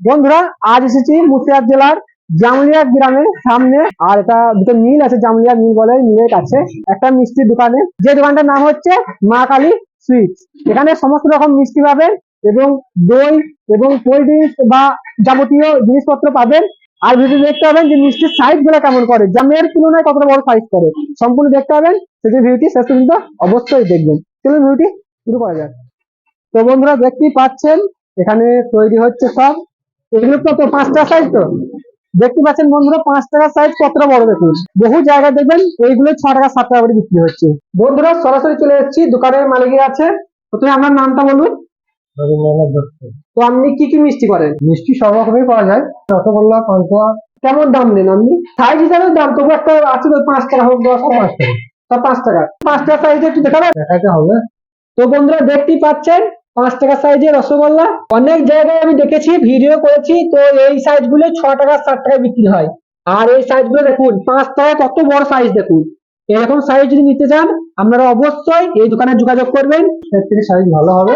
বন্ধুরা, আজ এসেছি মুর্শিদাবাদ জেলার জামুলিয়া গ্রামের সামনে। আর এটা দুটো মিল আছে, জামুলিয়া মিল বলে মিলের কাছে। একটা মিষ্টির দোকানে। যে দোকানটার নাম হচ্ছে মা কালী সুইটস। এখানে সমস্ত রকম মিষ্টি পাবেন এবং দই এবং কোল্ড ড্রিঙ্কস বা যাবতীয় জিনিসপত্র পাবেন। আর ভিডিও দেখতে পাবেন যে মিষ্টির সাইজগুলো কেমন করে। জামের তুলনায় কতটা বড় সাইজ করে। সম্পূর্ণ দেখতে পাবেন। সেজন্য ভিডিওটি শেষ পর্যন্ত অবশ্যই দেখবেন। চলুন ভিডিওটি শুরু করা যাক। তো বন্ধুরা, দেখতেই পাচ্ছেন, এখানে তৈরি হচ্ছে সব। এগুলো কত পাঁচ টাকা সাইজ তো। দেখতে পাচ্ছেন বন্ধুরা পাঁচ টাকা সাইজ কতটা বড় দেখুন। বহু জায়গায় দেখবেন এইগুলো ছ টাকা সাত টাকা করে বিক্রি হচ্ছে। বন্ধুরা সরাসরি চলে এসেছি দোকানের মালিকের আছে প্রথমে আপনার নামটা বলুন। তো আপনি কি কি মিষ্টি করেন? মিষ্টি সব রকমই পাওয়া যায়। রসগোল্লা পান্তুয়া। কেমন দাম নেন আপনি? সাইজ হিসাবে দাম তবু একটা আছে তো পাঁচ টাকা হোক দশ পাঁচ টাকা। সব পাঁচ টাকা। পাঁচ টাকা সাইজ একটু দেখাবেন? দেখাতে হবে। তো বন্ধুরা দেখতেই পাচ্ছেন পাঁচ টাকা সাইজের রসগোল্লা। অনেক জায়গায় আমি দেখেছি ভিডিও করেছি, তো এই সাইজগুলো ছ টাকা, সাত টাকায় বিক্রি হয়। আর এই সাইজগুলো দেখুন, পাঁচ টাকা কত বড় সাইজ দেখুন। এরকম সাইজ যদি নিতে চান, আপনারা অবশ্যই এই দোকানে যোগাযোগ করবেন। থেকে সাইজ ভালো হবে।